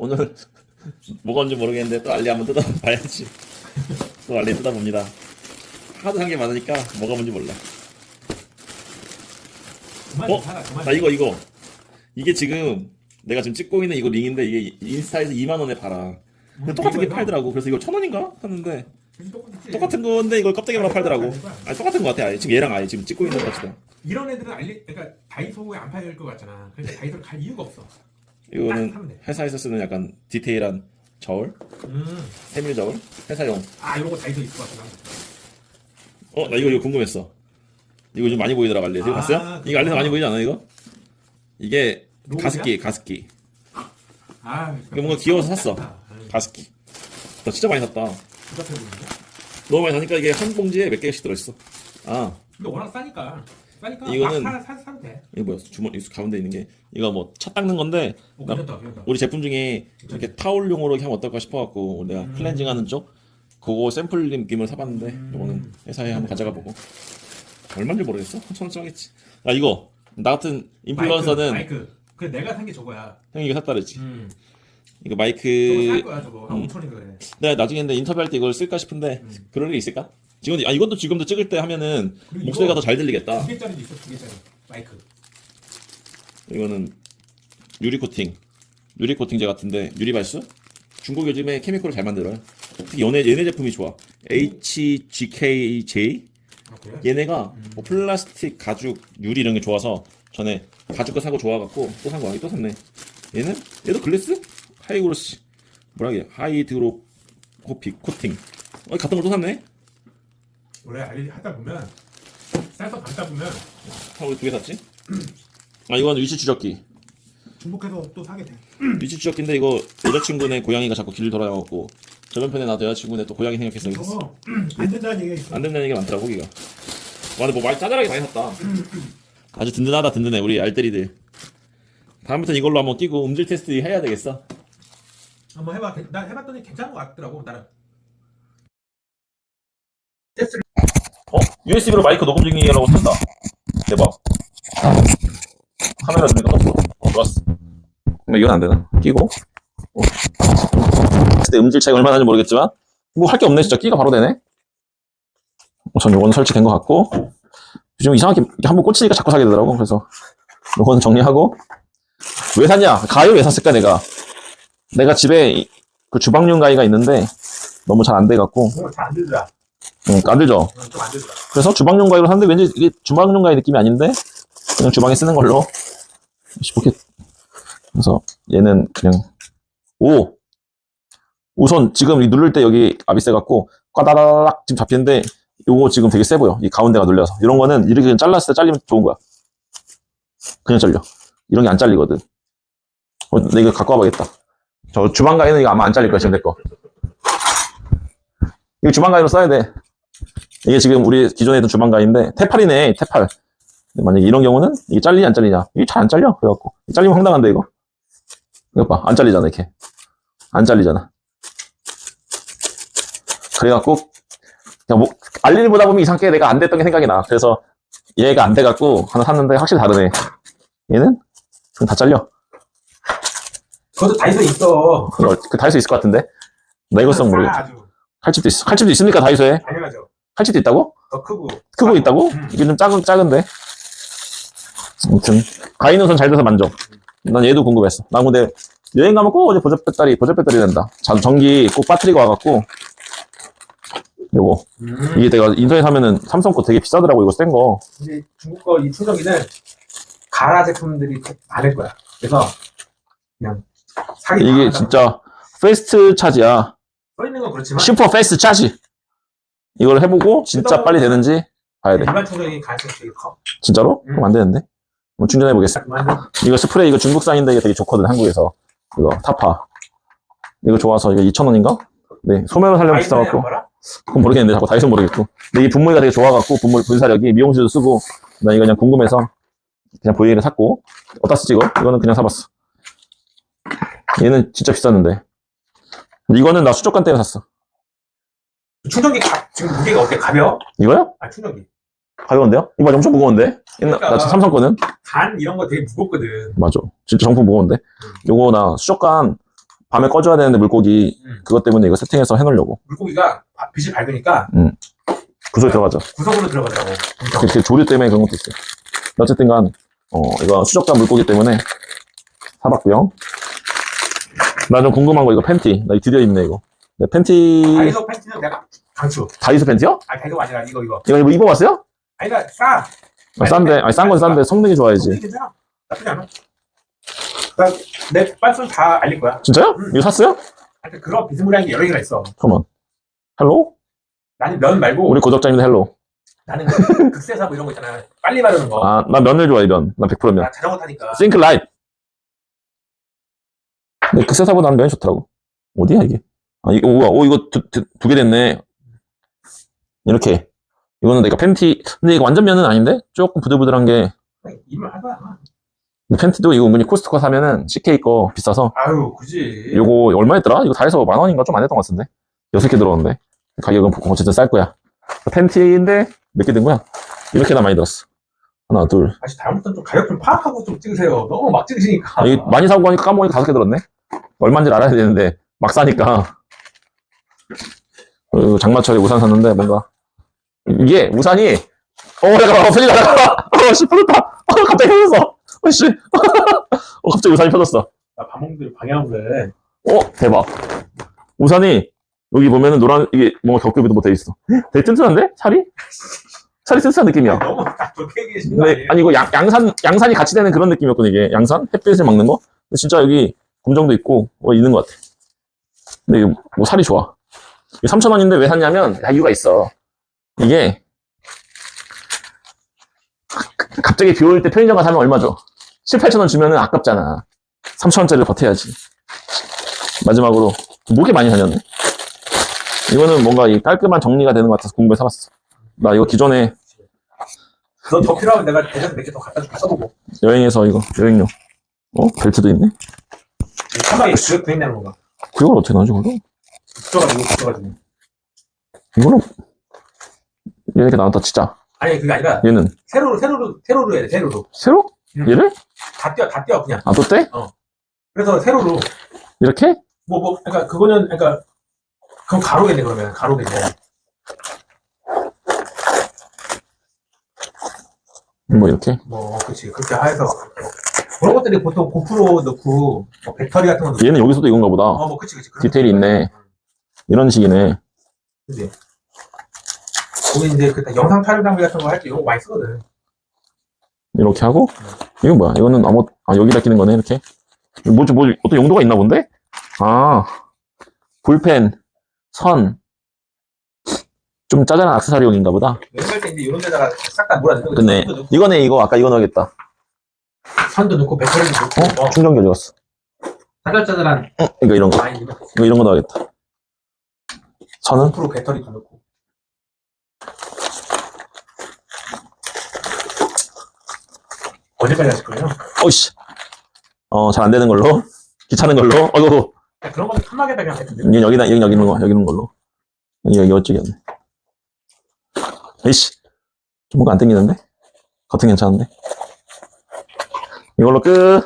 오늘 뭐가 온지 모르겠는데 또 알리 한번 뜯어봐야지. 또 알리 뜯어봅니다. 하도 산 게 많으니까 뭐가 뭔지 몰라. 어? 나 이거 이거 이게 지금 내가 지금 찍고 있는 이거 링인데 이게 인스타에서 2만 원에 팔아. 근데 똑같은 게 팔더라고. 그래서 이거 천 원인가 똑같지. 똑같은 건데 이걸 껍데기만 팔더라고. 아니 똑같은 거 같아. 아예. 지금 얘랑 아예 지금 찍고 있는 거 같지도. 이런 애들은 알리, 그러니까 다이소에 안 팔릴 것 같잖아. 그래서 다이소를 갈 이유가 없어. 딱 이거는 돼. 회사에서 쓰는 약간 디테일한 저울, 음. 세밀 저울, 회사용. 아, 이런 거 다이소 있을 것 같구나. 어, 나 이거 이거 궁금했어. 이거 좀 많이 보이더라고 알리. 이거 아, 봤어요? 이거 알리에서 많이 보이지 않아 이거? 이게 로고야? 가습기, 가습기. 아, 이거 뭔가 귀여워서 샀어. 음, 가습기. 나 진짜 많이 샀다. 너무 많이 사니까 이게 한 봉지에 몇 개씩 들어있어. 아, 근데 워낙 싸니까. 싸니까 이거는- 막 사, 사, 사도 돼. 이거 뭐야? 주머니 이 가운데 있는 게 이거 뭐 차 닦는 건데 오, 나- 괜찮다, 괜찮다. 우리 제품 중에 이렇게 타올용으로 이렇게 하면 어떨까 싶어갖고 내가 음. 클렌징하는 쪽 그거 샘플 느낌을 사봤는데 음. 이거는 회사에 한번 가져가 보고 얼마인지 모르겠어? 천 원쯤 하겠지. 아 이거 나 같은 인플루언서는 마이크, 마이크. 그래, 내가 산 게 저거야. 형이 이거 샀다 그랬지. 음. 이거 저거 살 마이크 거야, 저거. 한 음. 5천인가 그래. 내가 나중에 근데 인터뷰할 때 이걸 쓸까 싶은데 음. 그럴 일 있을까? 지금 아 이것도 지금도 찍을 때 하면은 그리고 목소리가 이거 더 잘 들리겠다. 두 개짜리도 있어, 두 개짜리. 마이크. 이거는 유리 코팅, 유리 코팅제 같은데 유리 발수? 중국 요즘에 케미컬을 잘 만들어요. 특히 얘네 얘네 제품이 좋아. HGKJ 아, 그래? 얘네가 뭐 플라스틱, 가죽, 유리 이런 게 좋아서 전에 가죽 거 사고 좋아갖고 또 산거 아니 또 샀네. 얘는 얘도 글래스? 하이그로시 뭐라 해? 하이드로 코피 코팅. 어 같은 걸 또 샀네. 원래 알리 하다 보면 싸서 담다 보면 아, 우리 두개 샀지? 아 이건 위치 추적기. 중복해서 또 사게 돼. 위치 추적기인데 이거 여자친구네 고양이가 자꾸 길을 돌아가고 저번 편에 나도 여자친구네 또 고양이 생각해서 이거 샀어. 저거 안 된다는 얘기가 있어. 안 된다는 얘기가 많더라고 거기가. 와 근데 뭐 많이 짜잘하게 많이 샀다. 아주 든든하다 든든해 우리 알뜰이들. 다음부터 이걸로 한번 끼고 음질 테스트 해야 되겠어. 한번 해봐. 나 해봤더니 괜찮은 것 같더라고. 나는. USB로 마이크 녹음 중이라고 뜬다. 대박. 카메라 중에 넣었어. 어, 좋았어. 이건 안 되나? 끼고. 어. 그때 음질 차이가 얼마나 나는지 모르겠지만, 뭐 할 게 없네, 진짜. 끼가 바로 되네. 우선 요거는 설치된 것 같고, 요즘 이상하게 이렇게 한번 꽂히니까 자꾸 사게 되더라고. 그래서, 요거는 정리하고, 왜 샀냐? 가위 왜 샀을까, 내가? 내가 집에 이- 그 주방용 가위가 있는데, 너무 잘 안 돼갖고, 잘안 들더라. 음, 안 들죠? 그래서 주방용 가위로 샀는데 왠지 이게 주방용 가위 느낌이 아닌데 그냥 주방에 쓰는 걸로. 15개 그래서 얘는 그냥 오! 우선 지금 이 누를 때 여기 압이 세갖고 까다라락 지금 잡히는데 요거 지금 되게 세 보여. 이 가운데가 눌려서. 이런 거는 이렇게 그냥 잘랐을 때 잘리면 좋은 거야. 그냥 잘려. 이런 게 안 잘리거든. 어, 나 이거 갖고 와봐야겠다. 저 주방 가위는 이거 아마 안 잘릴 거야 지금 내거 이거 주방 가위로 써야 돼. 이게 지금 우리 기존에 있던 주방가인데 테팔이네 테팔. 만약에 이런 경우는 이게 잘리냐 안 잘리냐? 이게 잘 안 잘려 그래갖고. 잘리면 황당한데 이거? 이거 봐 안 잘리잖아 이렇게. 안 잘리잖아. 그래갖고 그냥 뭐 알리를 보다 보면 이상하게 내가 안 됐던 게 생각이 나. 그래서 얘가 안 돼갖고 하나 샀는데 확실히 다르네. 얘는 그럼 다 잘려. 그것도 다이소 있어. 이거 그 다이소 있을 것 같은데? 쓰면 모르겠어 아주 칼집도 있어 칼집도 있습니까 다이소에 당연하죠. 칼집도 있다고? 더 크고. 크고 있다고? 음. 이게 좀 작은, 작은데? 아무튼, 우선 잘 돼서 만족. 난 얘도 궁금했어. 나 근데 여행 가면 꼭 어제 보조 배터리, 보조 배터리 된다. 자, 전기 꼭 배터리가 와갖고, 요거. 음. 이게 내가 인터넷 사면은 삼성 거 되게 비싸더라고, 이거 센 거. 근데 중국 거 이 충전기는 가라 제품들이 많을 거야. 그래서 그냥 사기 이게 진짜 패스트 차지야. 써 있는 건 그렇지만 슈퍼 패스트 차지. 이걸 해보고 진짜 빨리 되는지 봐야 돼. 일반 충전기 가능성이 되게 커. 진짜로? 그럼 안 되는데? 한번 충전해 보겠어. 그만 이거 스프레이 이거 중국산인데 이게 되게 좋거든 한국에서 이거 타파 이거 좋아서 이거 2,000원인가? 네 소매로 살려면 비싸갖고 그건 모르겠는데 자꾸 다이소 모르겠고 근데 이 분무기가 되게 좋아갖고 분무 분사력이 미용실도 쓰고 나 이거 그냥 궁금해서 그냥 보이를 샀고 어디다 쓰지 이거? 이거는 그냥 사봤어 얘는 진짜 비쌌는데 이거는 나 수족관 때문에 샀어 충전기 가, 지금 무게가 어때? 가벼워? 이거요? 아 충전기. 가벼운데요? 이거 엄청 무거운데? 옛날 나 그러니까. 삼성 거는? 간 이런 거 되게 무겁거든. 맞아. 진짜 정품 무거운데. 요거 나 수족관 밤에 꺼줘야 되는데 물고기 음. 그것 때문에 이거 세팅해서 해놓으려고 물고기가 바- 빛이 밝으니까 구조에 들어가죠. 구석으로 들어가더라고. 엄청. 그, 그 조류 때문에 그런 것도 있어요. 어쨌든 간 어 이거 수족관 물고기 때문에 사봤고요. 나 좀 궁금한 거 이거 팬티 나 드디어 입네 이거. 네, 팬티 다이소 팬티는 내가 강추. 다이소 팬티요? 아니 다이소가 아니라 이거 이거. 이거 이거 입어봤어요? 아니 나 싸. 아, 싼데 아니 싼 건 싼데 성능이 좋아야지. 괜찮아. 나쁘지 않아. 그러니까 내 빤스는 다 알릴 거야. 진짜요? 음. 이거 샀어요? 하여튼 그런 비스무리한 게 여러 개가 있어. 잠깐만. 헬로? 나는 면 말고 우리 구독자님들 헬로. 나는 그 극세사 뭐 이런 거 있잖아. 빨리 마르는 거. 아, 나 면을 좋아해, 면. 나 100% 면. 나 자전거 타니까. 싱크 라이트. 근데 그 세사보다 는 면이 좋더라고. 어디야, 이게? 아, 이거, 우와, 오, 이거 두, 개 됐네. 이렇게. 이거는 내가 팬티, 근데 이거 완전 면은 아닌데? 조금 부들부들한 게. 입을 팬티도 이거 은근히 코스트코 사면은 CK 거 비싸서. 아유, 굳이. 이거 얼마였더라? 이거 다 해서 만 원인가 좀 안 했던 것 같은데? 여섯 개 들어오는데. 가격은 어쨌든 쌀 거야. 팬티인데 몇 개 든 거야? 이렇게나 많이 들었어. 하나, 둘. 다시 다음부터는 좀 가격 좀 파악하고 좀 찍으세요. 너무 막 찍으시니까. 아, 많이 사고 가니까 까먹으니까 다섯 개 들었네? 얼마인지 알아야 되는데, 막 사니까. 장마철에 우산 샀는데, 뭔가. 이게, 우산이, 어, 잠깐만, 어, 편지 나가! 어, 씨, 펴졌다! 어, 갑자기 펴졌어! 어, 씨. 어, 갑자기 우산이 펴졌어. 나 밥먹들 방해하고 그래. 어, 대박. 우산이, 여기 보면은 노란, 이게 뭔가 겹겹이도 못돼 있어. 되게 튼튼한데? 살이? 살이 튼튼한 느낌이야. 너무 거 네? 아니 이거 양, 양산 양산이 같이 되는 그런 느낌이었거든 이게 양산 햇빛을 막는 거. 근데 진짜 여기 검정도 있고 어, 있는 것 같아. 근데 이거 뭐 살이 좋아. 이게 3천 원인데 왜 샀냐면 다 이유가 있어. 이게 갑자기 비 올 때 편의점 가서 사면 얼마죠? 7, 8천 원 주면은 아깝잖아. 3천 원짜리를 버텨야지. 마지막으로 목에 많이 다녔네. 이거는 뭔가 이 깔끔한 정리가 되는 것 같아서 궁금해 사봤어. 나 이거 기존에 너더 필요하면 내가 대전 몇개 더 갖다 줄게 써보고. 여행에서 이거 여행용 어 벨트도 있네 한방에 그 그랬냐는 건가? 그걸 어떻게 나오지 그거 붙여가지고 붙여가지고. 이거는 이렇게 나왔다 진짜 아니 그게 아니라 얘는 세로로 세로로 세로로 해야 돼 세로로. 세로 음. 얘를 다 뛰어 다 뛰어 그냥. 아또 떼? 그래서 세로로 이렇게 뭐뭐 그러니까 그거는 그러니까 그럼 가로겠네 그러면 가로겠네. 뭐 이렇게 뭐 그렇지 그렇게 해서 것들이 보통 고프로 넣고 뭐 배터리 같은 거 넣고. 얘는 여기서도 이건가 보다 어뭐 그치 그치. 그런 디테일이 거 있네. 이런 식이네. 그치. 우리 이제 그때 영상 촬영 장비 같은 거 할 때 이런 거 많이 쓰거든. 이렇게 하고? 이건 뭐야? 이거는 아무 아 여기다 끼는 거네 이렇게? 이거 뭐지 뭐 어떤 용도가 있나 본데? 아 볼펜 선. 좀 짜잘한 액세서리용인가 보다. 여행할 때 이제 이런 데다가 싹 다 몰아넣고 근데 선도 넣고, 이거네 이거. 아까 이거 넣어야겠다 선도 넣고 배터리도 넣고 어뭐 충전기 어디 갔어 짜잘짜잘한 어 이거 이런 거 많이 이거 이런 거 넣어야겠다 선은 고프로 배터리도 넣고 언제까지 하실 거예요? 어이씨. 어, 잘 안 되는 걸로. 귀찮은 걸로. 어이구. 그런 거는 했던데 여기, 여기다, 여기, 여기 있는 거, 여기 있는 걸로. 여기, 여기, 어찌겠네. 에이씨. 좀 뭔가 안 땡기는데? 겉은 괜찮은데? 이걸로 끝.